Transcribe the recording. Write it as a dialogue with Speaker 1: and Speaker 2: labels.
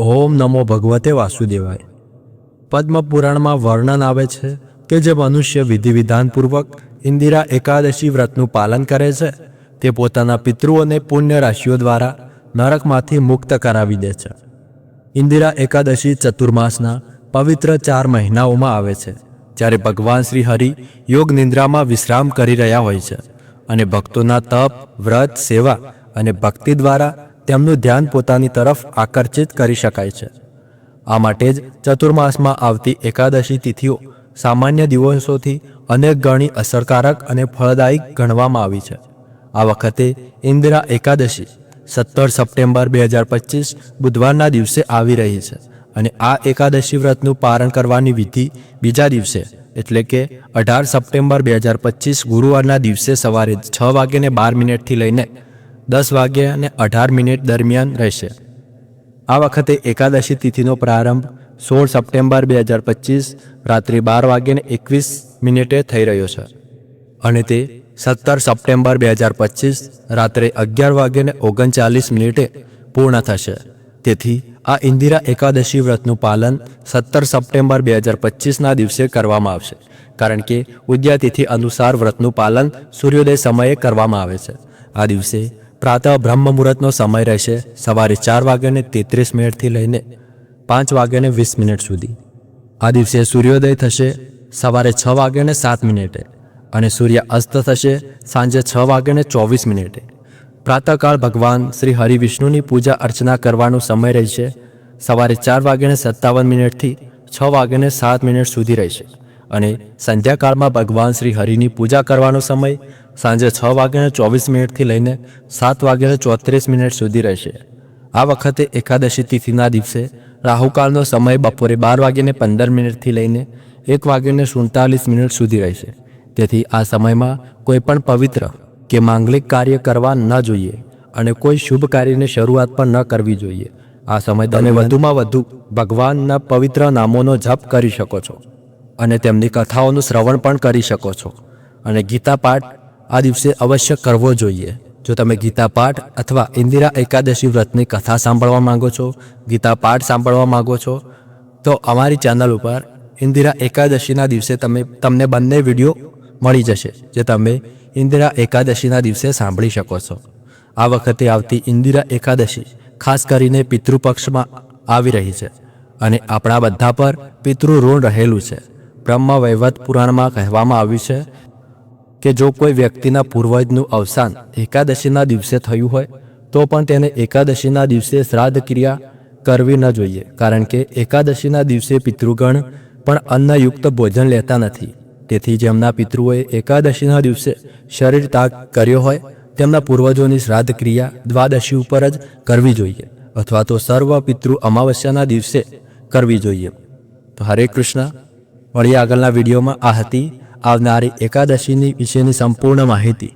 Speaker 1: ઓમ નમો ભગવતે વાસુદેવાય. પદ્મપુરાણમાં વર્ણન આવે છે કે જે મનુષ્ય વિધિ વિધાનપૂર્વક ઇન્દિરા એકાદશી વ્રતનું પાલન કરે છે, તે પોતાના પિતૃઓને પુણ્ય રાશિઓ દ્વારા નરકમાંથી મુક્ત કરાવી દે છે. ઇન્દિરા એકાદશી ચતુર્માસના પવિત્ર ચાર મહિનાઓમાં આવે છે, જ્યારે ભગવાન શ્રી હરિ યોગ નિંદ્રામાં વિશ્રામ કરી રહ્યા હોય છે અને ભક્તોના તપ, વ્રત, સેવા અને ભક્તિ દ્વારા તેમનું ધ્યાન પોતાની તરફ આકર્ષિત કરી શકાય છે. આ માટે જ ચતુર્માસમાં આવતી એકાદશી તિથિઓ સામાન્ય દિવસોથી અનેક ગણી અસરકારક અને ફળદાયી ગણવામાં આવી છે. આ વખતે ઇન્દિરા એકાદશી સત્તર સપ્ટેમ્બર બે હજાર પચીસ બુધવારના દિવસે આવી રહી છે અને આ એકાદશી વ્રતનું પારણ કરવાની વિધિ બીજા દિવસે એટલે કે અઢાર સપ્ટેમ્બર બે હજાર પચીસ ગુરુવારના દિવસે સવારે છ વાગ્યાને બાર મિનિટથી લઈને દસ વાગ્યે અને અઢાર મિનિટ દરમિયાન રહેશે. આ વખતે એકાદશી તિથિનો પ્રારંભ સોળ સપ્ટેમ્બર બે હજાર પચીસ રાત્રે બાર વાગ્યે એકવીસ મિનિટે થઈ રહ્યો છે. અને તે સત્તર સપ્ટેમ્બર બે હજાર પચીસ રાત્રે અગિયાર વાગ્યે ઓગણચાલીસ મિનિટે પૂર્ણ થશે. તેથી આ ઇન્દિરા એકાદશી વ્રતનું પાલન સત્તર સપ્ટેમ્બર બે હજાર પચીસના દિવસે કરવામાં આવશે. કારણ કે ઉદ્યાતિથિ અનુસાર વ્રતનું પાલન સૂર્યોદય સમયે કરવામાં આવે છે. આ દિવસે પ્રાતઃ બ્રહ્મ મુહૂર્તનો સમય રહેશે. સવારે ચાર વાગ્યાને તેત્રીસ મિનિટથી લઈને પાંચ વાગ્યાને વીસ મિનિટ સુધી. આ દિવસે સૂર્યોદય થશે. સવારે છ વાગ્યાને સાત મિનિટે અને સૂર્ય અસ્ત થશે સાંજે છ વાગ્યાને ચોવીસ મિનિટે. પ્રાતઃકાળ ભગવાન શ્રી હરિવિષ્ણુની પૂજા અર્ચના કરવાનો સમય રહેશે. સવારે ચાર વાગ્યાને સત્તાવન મિનિટથી છ વાગ્યાને સાત મિનિટ સુધી રહેશે. અને સંધ્યાકાળમાં ભગવાન શ્રી હરિની પૂજા કરવાનો સમય સાંજે છ વાગ્યાને ચોવીસ મિનિટથી લઈને સાત વાગ્યાને ચોત્રીસ મિનિટ સુધી રહેશે. આ વખતે એકાદશી તિથિના દિવસે રાહુકાળનો સમય બપોરે બાર વાગ્યાને પંદર મિનિટથી લઈને એક વાગ્યાને સુડતાલીસ મિનિટ સુધી રહેશે. તેથી આ સમયમાં કોઈ પણ પવિત્ર કે માંગલિક કાર્ય કરવા ન જોઈએ અને કોઈ શુભ કાર્યની શરૂઆત પણ ન કરવી જોઈએ. આ સમય તમે વધુમાં વધુ ભગવાનના પવિત્ર નામોનો જપ કરી શકો છો. અને તેમની કથાઓનું શ્રવણ પણ કરી શકો છો. અને ગીતા પાઠ આ દિવસે અવશ્ય કરવો જોઈએ. જો તમે ગીતા પાઠ અથવા ઇન્દિરા એકાદશી વ્રતની કથા સાંભળવા માંગો છો, ગીતા પાઠ સાંભળવા માંગો છો, તો અમારી ચેનલ ઉપર ઇન્દિરા એકાદશીના દિવસે તમે, તમને બંને વીડિયો મળી જશે, જે તમે ઇન્દિરા એકાદશીના દિવસે સાંભળી શકો છો. આ વખતે આવતી ઇન્દિરા એકાદશી ખાસ કરીને પિતૃપક્ષમાં આવી રહી છે અને આપણા બધા પર પિતૃ ઋણ રહેલું છે. બ્રહ્મ વૈવત પુરાણમાં કહેવામાં આવ્યું છે કે જો કોઈ વ્યક્તિના પૂર્વજનું અવસાન એકાદશીના દિવસે થયું હોય, તો પણ તેને એકાદશીના દિવસે શ્રાદ્ધ ક્રિયા કરવી ન જોઈએ, કારણ કે એકાદશીના દિવસે પિતૃગણ પણ અન્નયુક્ત ભોજન લેતા નથી. તેથી જેમના પિતૃઓએ એકાદશીના દિવસે શરીર ત્યાગ કર્યો હોય, તેમના પૂર્વજોની શ્રાદ્ધ ક્રિયા દ્વાદશી ઉપર જ કરવી જોઈએ, અથવા તો સર્વ પિતૃ અમાવસ્યાના દિવસે કરવી જોઈએ. તો હરે કૃષ્ણ. વળી આગળના વિડીયોમાં આ હતી. આવનારી એકાદશીની વિશેની સંપૂર્ણ માહિતી.